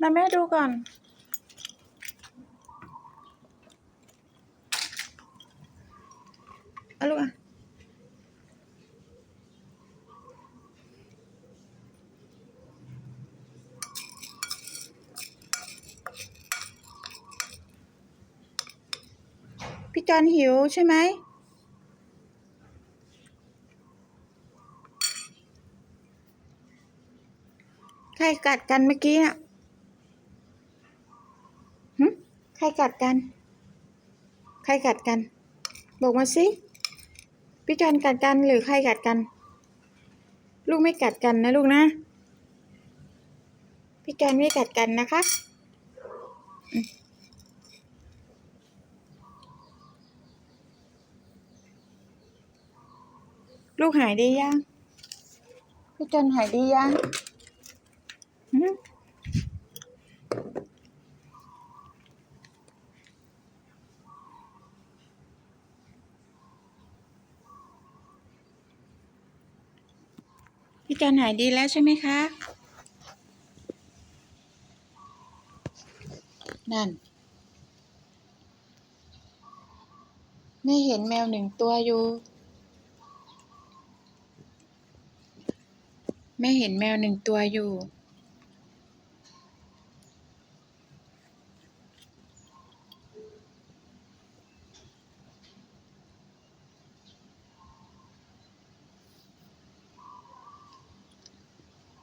มาแม่ดูก่อน เอาลูกอะ พี่จอนหิวใช่ไหมใครกัดกันเมื่อกี้อะหึใครกัดกัน ใครกัดกัน บอกมาสิพี่จอนกัดกันหรือใครกัดกัน ลูกไม่กัดกันนะลูกนะพี่จอนไม่กัดกันนะคะลูกหายดียังพี่จอนหายดียัง หืม พี่จอนหายดีแล้วใช่ไหมคะ นั่น ไม่เห็นแมวหนึ่งตัวอยู่แม่เห็นแมวหนึ่งตัวอยู่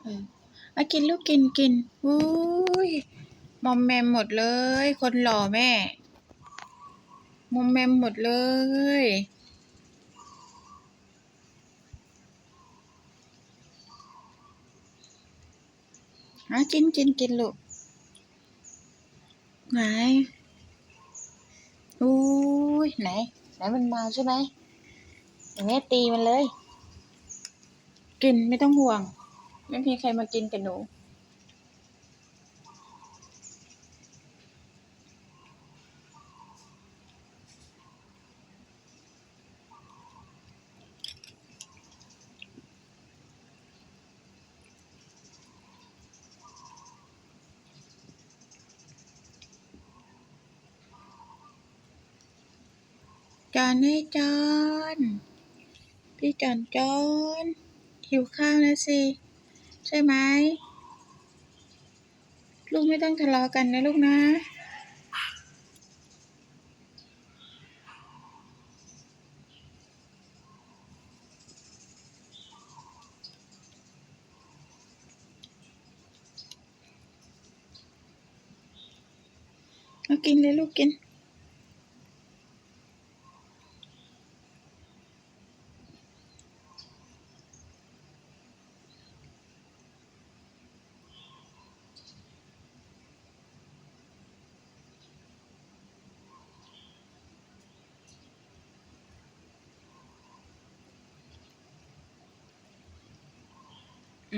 ออเอากินลูกกินกินอุ้ยมอมแมมหมดเลย คนหล่อแม่ มอมแมมหมดเลยอะกินกินกินลูก ไหนอุ้ยไหน ไหนมันมาใช่ไหมอย่างนี้ตีมันเลย กินไม่ต้องห่วง ไม่มีใครมากินกับหนู จอนให้จอน พี่จอนจอนหิวข้าวนะสิ ใช่ไหมลูกไม่ต้องทะเลาะกันนะลูกนะเอากินเลยลูกกิน มู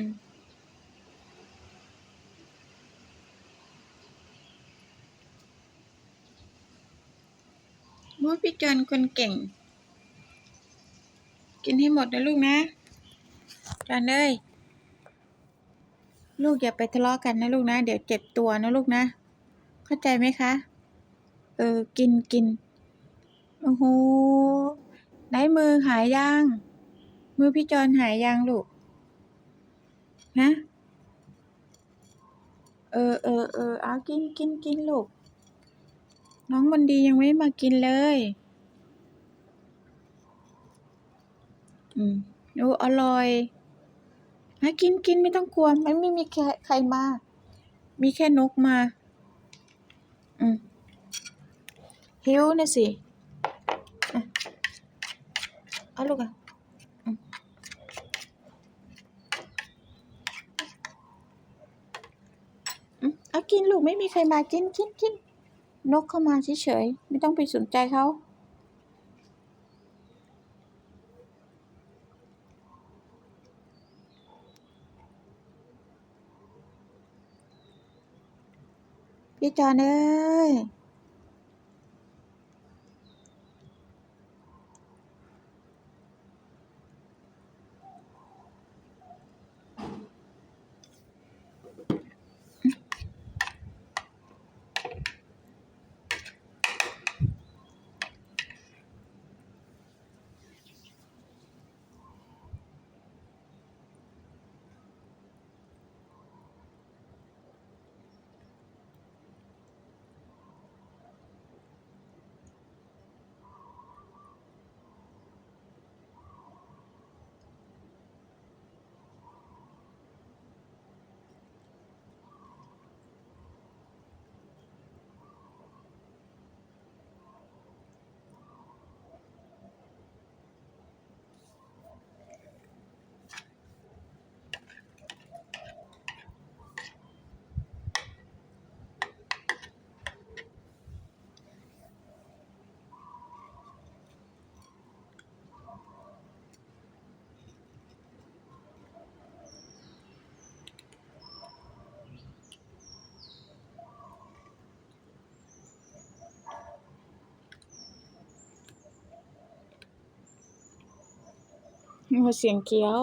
พี่จอนคนเก่ง กินให้หมดนะลูกนะจอนเอ้ยลูกอย่าไปทะเลาะกันนะลูกนะ เดี๋ยวเจ็บตัวนะลูกนะ เข้าใจไหมคะ เออ กินกินโอ้โหไหนมือหายยัง มือพี่จอนหายยังลูก นะ เออเออเออเอากินกินกินลูก น้องมันดียังไม่มากินเลย อืมดูอร่อยนะกินกินไม่ต้องกลัวมันไม่มีใครใครมา มีแค่นกมา อืมหิวนะสิอะเอาลูกอะอืมอืมเอา กินลูกไม่มีใครมากินกินกินนกเข้ามาเฉยๆไม่ต้องไปสนใจเขาพี่จอนเอ้ย โอ้เสียงเกี้ยว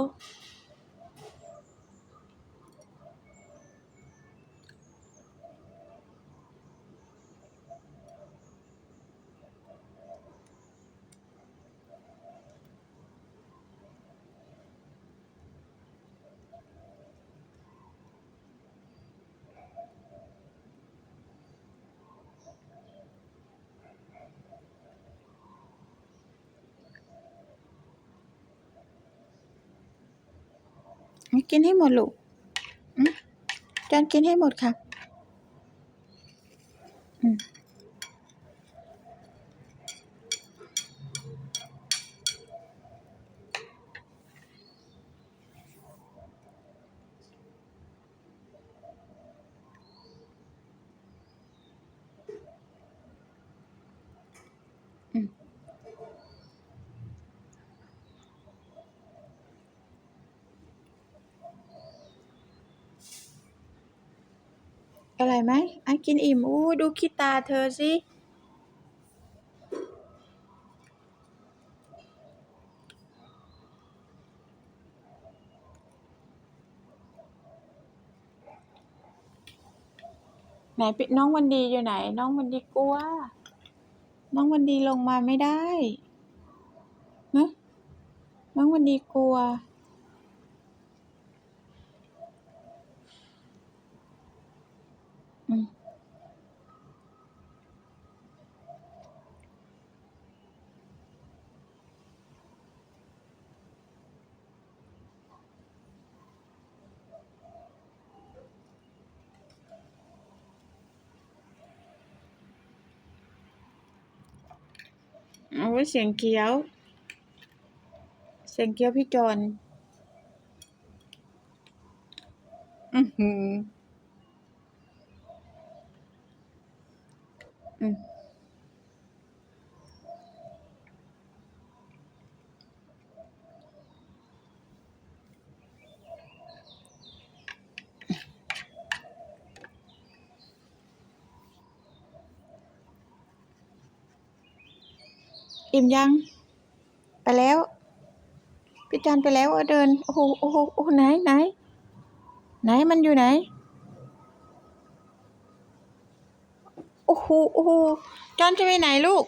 กินให้หมดลูกอืมจอนกินให้หมดค่ะ อร่อยไหมอะกินอิ่ม อู้ดูขี้ตาเธอสิ ไหนปิน้องวันดีอยู่ไหน น้องวันดีกลัว น้องวันดีลงมาไม่ได้นะน้องวันดีกลัว อืม เอาไว้เสียงเกี้ยว เสียงเกี้ยวพี่จอนอือหือ อืมอิ่มยัง ไปแล้ว พี่จันไปแล้วเออเดิน โอ้โหโอ้โหโอ้โหไหนไหน ไหนมันอยู่ไหน โอ้โหโอ้โหจอนจะไปไหนลูก